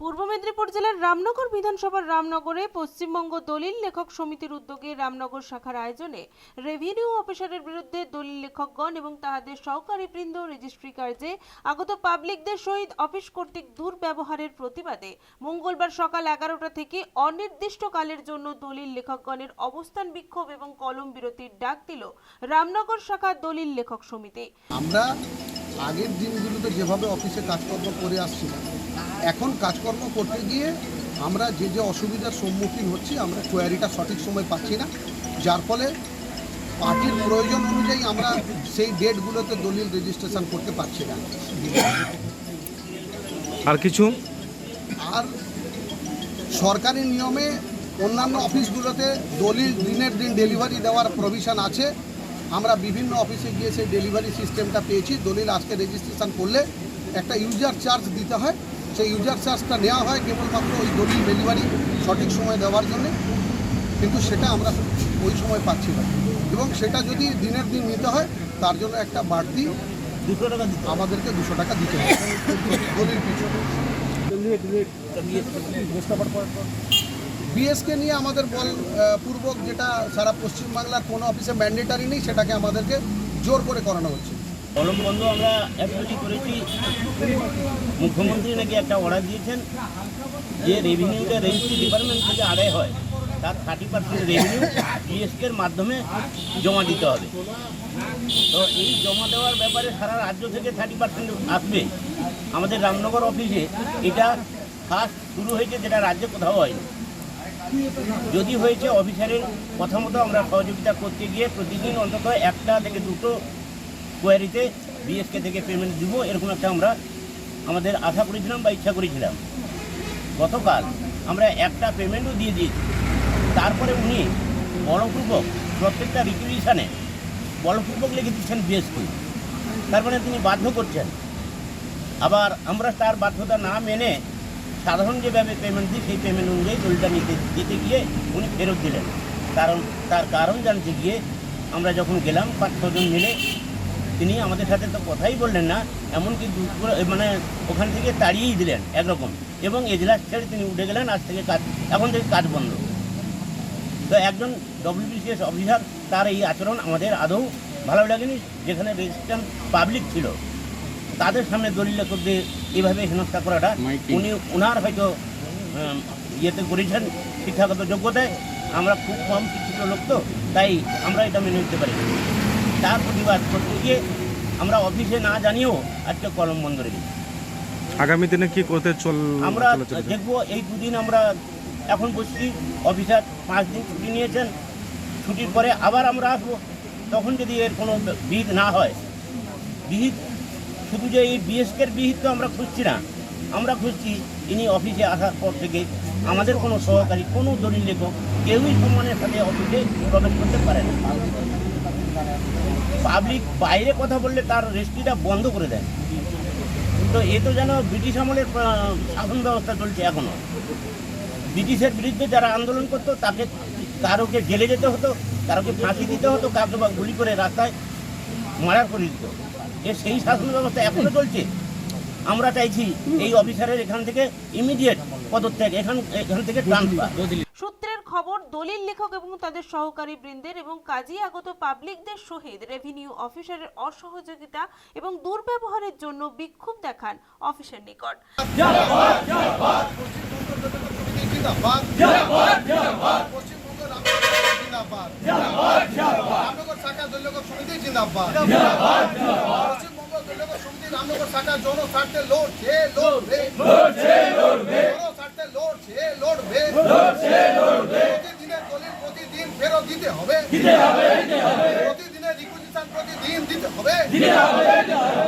পূর্ব মেদিনীপুর জেলার রামনগর বিধানসভার রামনগরে পশ্চিমবঙ্গ দলিল লেখক সমিতির উদ্যোগে রামনগর শাখার আয়োজনে রেভিনিউ অফিসারের বিরুদ্ধে দলিল লেখকগণ এবং তাহাদের সহকারী বৃন্দ রেজিস্ট্রি কার্যে আগত পাবলিকদের সহিত অফিস কর্তৃক দুর্ব্যবহারের প্রতিবাদে মঙ্গলবার সকাল এগারোটা থেকে অনির্দিষ্টকালের জন্য দলিল লেখকগণের অবস্থান বিক্ষোভ এবং কলম বিরতির ডাক দিল রামনগর শাখার দলিল লেখক সমিতি। আমরা আগের দিনগুলোতে যেভাবে অফিসে কাজকর্ম করে আসছিলাম এখন কাজকর্ম করতে গিয়ে আমরা যে যে অসুবিধার সম্মুখীন হচ্ছি আমরা কোয়ারিটা সঠিক সময় পাচ্ছি না। যার ফলে পার্টির প্রয়োজন অনুযায়ী আমরা সেই ডেটগুলোতে দলিল রেজিস্ট্রেশন করতে পারছি না। আর কিছু? আর সরকারি নিয়মে অন্যান্য অফিসগুলোতে দলিল দিনের দিন ডেলিভারি দেওয়ার প্রভিশন আছে। আমরা বিভিন্ন অফিসে গিয়ে সেই ডেলিভারি সিস্টেমটা পেয়েছি। দলিল আজকে রেজিস্ট্রেশন করলে একটা ইউজার চার্জ দিতে হয়। সেই ইউজার চার্জটা নেওয়া হয় কেবলমাত্র ওই দলিল ডেলিভারি সঠিক সময় দেওয়ার জন্য। কিন্তু সেটা আমরা ওই সময় পাচ্ছি না। এবং সেটা যদি দিনের দিন নিতে হয় তার জন্য একটা বাড়তি দুশো টাকা দিতে আমাদেরকে দুশো টাকা দিতে হবে। দলিল পিছনে বিএসকে নিয়ে আমাদের বল পূর্বক যেটা সারা পশ্চিমবাংলার কোনো অফিসে ম্যান্ডেটারি নেই সেটাকে আমাদেরকে জোর করে করানো হচ্ছে। কলম বন্ধ আমরা অ্যাপ্লাই করেছি। মুখ্যমন্ত্রী নাকি একটা অর্ডার দিয়েছেন যে রেভিনিউটা রেজিস্ট্রি ডিপার্টমেন্ট থেকে আদায় হয়, তার থার্টি পার্সেন্ট রেভিনিউ পিএসকের মাধ্যমে জমা দিতে হবে। তো এই জমা দেওয়ার ব্যাপারে সারা রাজ্য থেকে থার্টি পার্সেন্ট আসবে। আমাদের রামনগর অফিসে এটা ফার্স্ট শুরু হয়েছে, যেটা রাজ্যে কোথাও হয়নি। যদি হয়েছে অফিসারের কথা মতো আমরা সহযোগিতা করতে গিয়ে প্রতিদিন অন্তত একটা থেকে দুটো কোয়ারিতে বিএসকে থেকে পেমেন্ট দিব, এরকম একটা আমরা আমাদের আশা করেছিলাম বা ইচ্ছা করেছিলাম। গতকাল আমরা একটা পেমেন্টও দিয়ে দিয়েছি। তারপরে উনি বলপূর্বক প্রত্যেকটা রিকুইশনে বলপূর্বক লিখে দিচ্ছেন বিএসকে তার মানে তিনি বাধ্য করছেন। আবার আমরা তার বাধ্যতা না মেনে সাধারণ যেভাবে পেমেন্ট দিই, সেই পেমেন্ট অনুযায়ী দলিলটা নিতে, দিতে গিয়ে উনি ফেরত দিলেন। কারণ, তার কারণ জানতে গিয়ে আমরা যখন গেলাম, পাঁচ ছজন মিলে তিনি আমাদের সাথে তো কথাই বললেন না এমনকি মানে ওখান থেকে তাড়িয়েই দিলেন একরকম। এবং এজলাস ছেড়ে তিনি উঠে গেলেন আজ থেকে কাজ এখন থেকে কাজ বন্ধ। তো একজন ডব্লিউবিসিএস অফিসার তার এই আচরণ আমাদের আদৌ ভালো লাগেনি যেখানে রেজিস্ট্রেশন পাবলিক ছিল। তাদের সামনে দলিল লেখকদের এভাবে হেনস্থা করাটা উনি ওনার হয়তো ইয়েতে করেছেন শিক্ষাগত যোগ্যতায়। আমরা খুব কম শিক্ষিত লোক তো তাই আমরা এটা মেনে নিতে পারি না। প্রতিবাদ করতে গিয়ে আমরা অফিসে না জানিয়েও আজকে কলম বন্ধ রেখেছি। আগামী দিনে কি করতে চল আমরা দেখব এই দুদিন আমরা এখন বসছি অফিসার পাঁচ দিন ছুটি নিয়েছেন ছুটির পরে আবার আমরা আসব। তখন যদি এর কোনো বিহিত না হয় বিহিত শুধু যে এই বিএসকের বিহিত তো আমরা খুঁজছি না আমরা খুঁজছি ইনি অফিসে আসার পর থেকে আমাদের কোনো সহকারী কোনো দলিল লেখক কেউই সম্মানের সাথে অফিসে প্রবেশ করতে পারে না। পাবলিক বাইরে কথা বললে তার রেস্ট্রিটা বন্ধ করে দেয়। তো এ তো যেন ব্রিটিশ আমলের শাসন ব্যবস্থা চলছে এখনও ব্রিটিশের বিরুদ্ধে যারা আন্দোলন করতো, তাকে কারোকে জেলে যেতে হতো কারোকে ফাঁসি দিতে হতো কাউকে বা গুলি করে রাস্তায় মারার করে দিত এ সেই শাসন ব্যবস্থা এখনও চলছে। আমরা চাইছি এই অফিসারের এখান থেকে ইমিডিয়েট পদত্যাগ এখান এখান থেকে ট্রান্সফার সূত্রের খবর দলিল লেখক এবং তাদের সহকারী বৃন্দের এবং কাজী আগত পাবলিকদের সহিত রেভিনিউ অফিসারের অসহযোগিতা এবং দুর্ব্যবহারের জন্য বিক্ষোভ দেখান অফিসের নিকট। জিন্দাবাদ। রামনগর রামনগর শাখা লড়ছে লড়বে লড়ছে লড়বে প্রতিদিনের দলিল প্রতিদিন ফেরত দিতে হবে। প্রতিদিনের রিকুইজিশন প্রতিদিন দিতে হবে।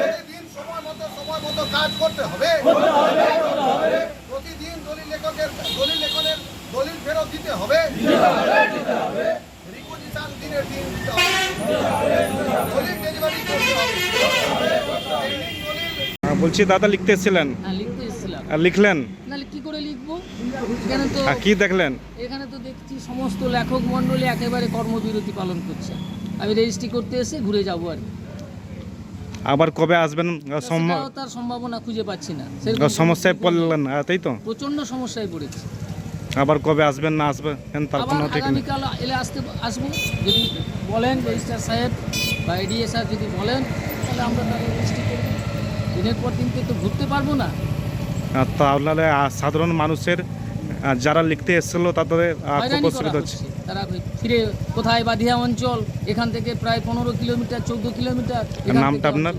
প্রতিদিন সময় মতো সময় মতো কাজ করতে হবে। প্রতিদিন দলিল লেখকের দলিল লেখনের দলিল ফেরত দিতে হবে। রিকুইজিশন দিনের দিন দিতে হবে ডেলিভারি করতে হবে। পেন্ডিং দলিল আহ, বলছি দাদা লিখতে এসেছিলেন? হ্যাঁ আর লিখলেন? কি করে লিখব? এখানে তো কি দেখলেন? এখানে তো দেখছি সমস্ত লেখক মণ্ডলী একেবারে কর্মবিরতি পালন করছে। আমি রেজিস্ট্রি করতে এসে ঘুরে যাব আর কি। আবার কবে আসবেন? তার সম্ভাবনা খুঁজে পাচ্ছি না। সমস্যায় পড়লেন তাই তো? প্রচণ্ড সমস্যায় পড়েছি। আবার কবে আসবেন না আসবেন তার কোনো ঠিক নেই। এলে আসতে আসব। যদি বলেন রেজিস্ট্রার সাহেব বা এডিএ স্যার যদি বলেন তাহলে আমরা তাহলে রেজিস্ট্রি করব। দিনের পর দিনকে তো ঘুরতে পারব না। আর তাহলে সাধারণ মানুষের যারা লিখতে এসেছিল তাদের খুব অসুবিধা হচ্ছে। হচ্ছে। তারা ফিরে কোথায়? বাধিয়া অঞ্চল এখান থেকে প্রায় পনেরো কিলোমিটার চৌদ্দ কিলোমিটার নামটা আপনার?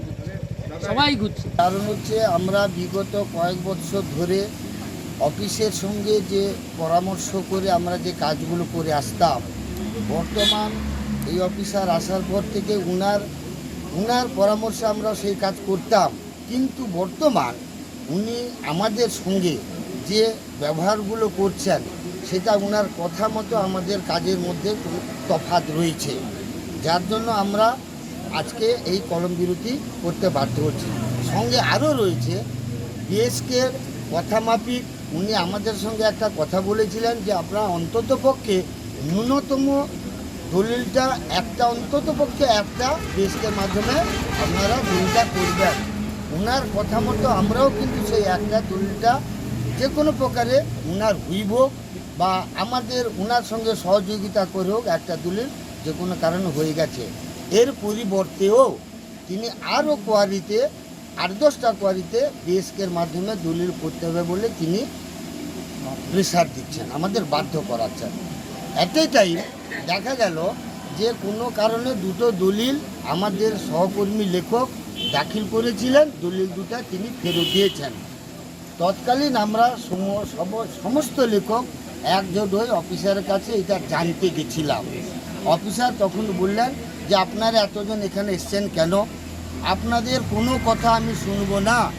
সবাই ঘুরছে। কারণ হচ্ছে আমরা বিগত কয়েক বছর ধরে অফিসের সঙ্গে যে পরামর্শ করে আমরা যে কাজগুলো করে আসতাম, বর্তমান এই অফিসার আসার পর থেকে উনার উনার পরামর্শে আমরা সেই কাজ করতাম। কিন্তু বর্তমান উনি আমাদের সঙ্গে যে ব্যবহারগুলো করছেন, সেটা উনার কথা মতো আমাদের কাজের মধ্যে তফাৎ রয়েছে। যার জন্য আমরা আজকে এই কলম বিরতি করতে বাধ্য হচ্ছি। সঙ্গে আরও রয়েছে বিএসকের কথা মাফিক উনি আমাদের সঙ্গে একটা কথা বলেছিলেন যে আপনারা অন্তত পক্ষে ন্যূনতম দলিলটা একটা অন্তত পক্ষে একটা বিএসকের মাধ্যমে আপনারা দলিলটা করবেন। ওনার কথা মতো আমরাও কিন্তু সেই একটা দলিলটা যে কোনো প্রকারে ওনার হুইব বা আমাদের ওনার সঙ্গে সহযোগিতা করে হোক একটা দলিল যে কোনো কারণে হয়ে গেছে। এর পরিবর্তেও তিনি আরও কোয়ারিতে আট দশটা কোয়ারিতে বিএসকের মাধ্যমে দলিল করতে হবে বলে তিনি প্রেশার দিচ্ছেন, আমাদের বাধ্য করাচ্ছেন। অ্যাট এ টাইম দেখা গেল যে কোনো কারণে দুটো দলিল আমাদের সহকর্মী লেখক দাখিল করেছিলেন, দলিল দুটা তিনি ফেরত দিয়েছেন। তৎকালীন আমরা সম- সমস্ত লেখক একজোট হয়ে অফিসারের কাছে এটা জানতে গেছিলাম। অফিসার তখন বললেন যে, আপনারা এতজন এখানে এসছেন কেন? আপনাদের কোনো কথা আমি শুনব না।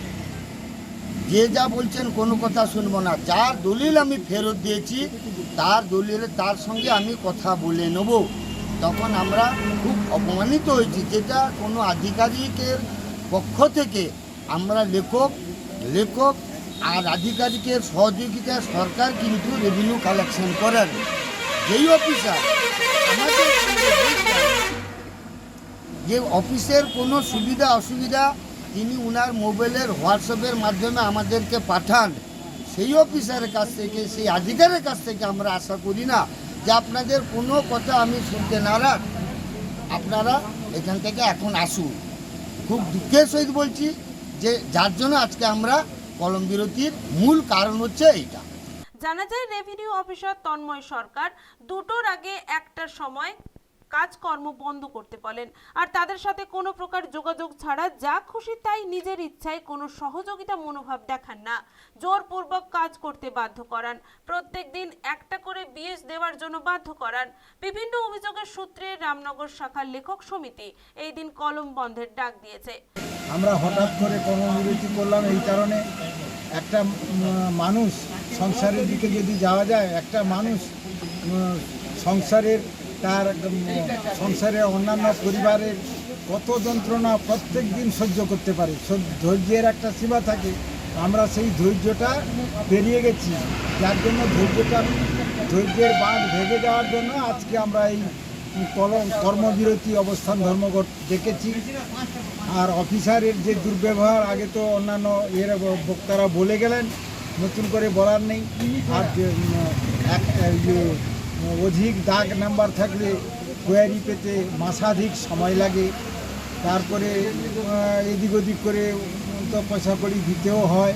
যে যা বলছেন কোনো কথা শুনব না। যার দলিল আমি ফেরত দিয়েছি, তার দলিল, তার সঙ্গে আমি কথা বলে নেব। তখন আমরা খুব অপমানিত হয়েছি। যেটা কোনো আধিকারিকের পক্ষ থেকে আমরা লেখক লেখক আর আধিকারিকের সহযোগিতায় সরকার কিন্তু রেভিনিউ কালেকশন করেন। যেই অফিসার আমাদের যে অফিসের কোনো সুবিধা, অসুবিধা তিনি উনার মোবাইলের, হোয়াটসঅ্যাপের মাধ্যমে আমাদেরকে পাঠান। সেই অফিসারের কাছ থেকে, সেই আধিকারের কাছ থেকে আমরা আশা করি না যে আপনাদের কোনো কথা আমি শুনতে নারাজ। আপনারা এখান থেকে এখন আসুন। খুব দুঃখের সহিত বলছি যে যার জন্য আজকে আমরা কলম বিরতির মূল কারণ হচ্ছে এইটা। জানা যায়, রেভিনিউ অফিসার তন্ময় সরকার দুটোর আগে একটার সময় কাজকর্ম বন্ধ করতে বলেন আর তাদের সাথে কোনো প্রকার যোগাযোগ ছাড়া যা খুশি তাই নিজের ইচ্ছায় কোনো সহযোগিতা মনোভাব দেখান না। জোরপূর্বক কাজ করতে বাধ্য করান। প্রত্যেক দিন একটা করে বিএস দেওয়ার জন্য বাধ্য করান। বিভিন্ন অভিযোগের সূত্রে রামনগর শাখার লেখক সমিতি এই দিন কলম বন্ধের ডাক দিয়েছে। আমরা হঠাৎ করে কর্মবিরতি করলাম এই কারণে একটা মানুষ সংসারের দিকে যদি যাওয়া যায়, একটা মানুষ সংসারের তার উম, সংসারের অন্যান্য পরিবারের কত যন্ত্রণা প্রত্যেক দিন সহ্য করতে পারে। ধৈর্যের একটা সীমা থাকে আমরা সেই ধৈর্যটা পেরিয়ে গেছি। যার জন্য ধৈর্যটা ধৈর্যের বাঁধ ভেঙে যাওয়ার জন্য আজকে আমরা এই কর্মবিরতি অবস্থান ধর্মঘট দেখেছি। আর অফিসারের যে দুর্ব্যবহার আগে তো অন্যান্য এর বক্তারা বলে গেলেন নতুন করে বলার নেই। আর অধিক দাগ নাম্বার থাকলে কোয়ারি পেতে মাসাধিক সময় লাগে। তারপরে এদিক ওদিক করে তো পয়সা কড়ি দিতেও হয়।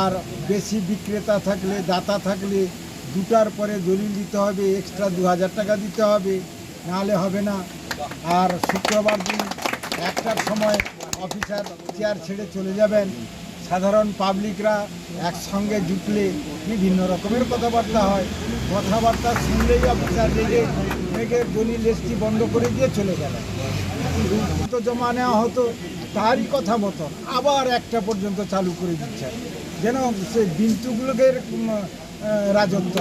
আর বেশি বিক্রেতা থাকলে, দাতা থাকলে দুটার পরে দলিল দিতে হবে এক্সট্রা দু হাজার টাকা দিতে হবে, নাহলে হবে না। আর শুক্রবার দিন একটার সময় অফিসার চেয়ার ছেড়ে চলে যাবেন। সাধারণ পাবলিকরা একসঙ্গে জুটলে বিভিন্ন রকমের কথাবার্তা হয়। কথাবার্তা শুনলেই অফিসার রেগে রেগে দলিল এসটি বন্ধ করে দিয়ে চলে গেলেন তো জমা নেওয়া হতো তারই কথা মতো আবার একটা পর্যন্ত চালু করে দিচ্ছে। যেন সে বিন্তুগুলোকে রাজত্ব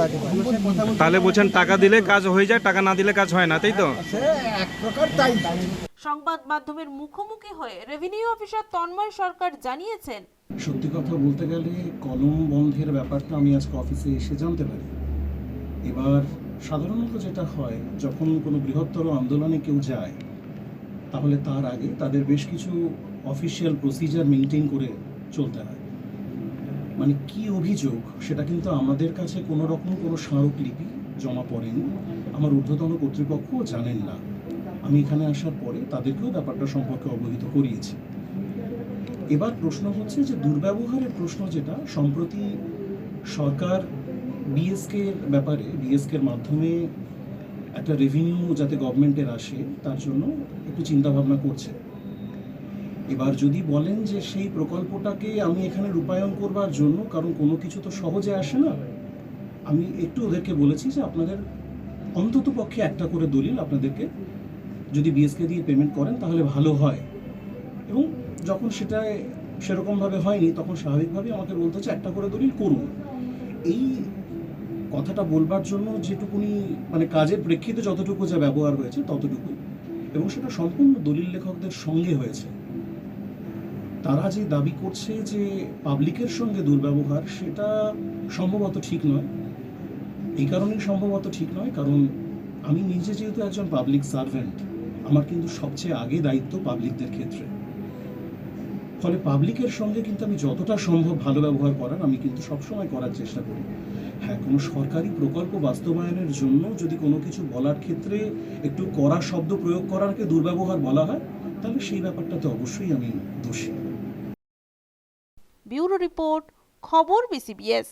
তাহলে বলছেন টাকা দিলে কাজ হয়ে যায় টাকা না দিলে কাজ হয় না তাই তো? সে এক প্রকার তাই। সংবাদ মাধ্যমের মুখোমুখি হয়ে রেভিনিউ অফিসার তন্ময় সরকার জানিয়েছেন সত্যি কথা বলতে গেলে কলম বন্ধের ব্যাপারটা আমি আজকে অফিসে এসে জানতে পারি। এবার সাধারণত যেটা হয়, যখন কোনো বৃহত্তর আন্দোলনে কেউ যায়, তাহলে তার আগে তাদের বেশ কিছু অফিসিয়াল প্রসিজার মেনটেন করে চলতে হয়। মানে কি অভিযোগ, সেটা কিন্তু আমাদের কাছে কোনো রকম কোনো স্মারকলিপি জমা পড়েনি। আমার ঊর্ধ্বতন কর্তৃপক্ষও জানেন না। আমি এখানে আসার পরে তাদেরকেও ব্যাপারটা সম্পর্কে অবহিত করিয়েছি। এবার প্রশ্ন হচ্ছে যে দুর্ব্যবহারের প্রশ্ন যেটা, সম্প্রতি সরকার বিএসকে এর ব্যাপারে বিএসকে এর মাধ্যমে একটা রেভিনিউ যাতে গভর্নমেন্টের আসে, তার জন্য একটু চিন্তাভাবনা করছে। এবার যদি বলেন যে সেই প্রকল্পটাকে আমি এখানে রূপায়ণ করবার জন্য, কারণ কোনো কিছু তো সহজে আসে না, আমি একটু ওদেরকে বলেছি যে আপনাদের অন্তত পক্ষে একটা করে দলিল আপনাদেরকে যদি বিএসকে দিয়ে পেমেন্ট করেন, তাহলে ভালো হয়। যখন সেটা সেরকমভাবে হয়নি, তখন স্বাভাবিকভাবেই আমাকে বলতে হচ্ছে, একটা করে দলিল করুন। এই কথাটা বলবার জন্য যেটুকুনি মানে কাজের প্রেক্ষিতে যতটুকু যা ব্যবহার হয়েছে, ততটুকুই। এবং সেটা সম্পূর্ণ দলিল লেখকদের সঙ্গে হয়েছে। তারা যে দাবি করছে যে পাবলিকের সঙ্গে দুর্ব্যবহার, সেটা সম্ভবত ঠিক নয়। এই কারণেই সম্ভবত ঠিক নয়, কারণ আমি নিজে যেহেতু একজন পাবলিক সার্ভেন্ট আমার কিন্তু সবচেয়ে আগে দায়িত্ব পাবলিকদের ক্ষেত্রে। ফলে পাবলিকের সঙ্গে কিন্তু আমি যতটা সম্ভব ভালো ব্যবহার করার আমি কিন্তু সবসময় করার চেষ্টা করি। হ্যাঁ কোনো সরকারি প্রকল্প বাস্তবায়নের জন্য যদি কোনো কিছু বলার ক্ষেত্রে একটু কড়া শব্দ প্রয়োগ করারকে দুর্ব্যবহার বলা হয়, তাহলে সেই ব্যাপারটাতে অবশ্যই আমি দোষী। ব্যুরো রিপোর্ট, খবর বিসিবিএস।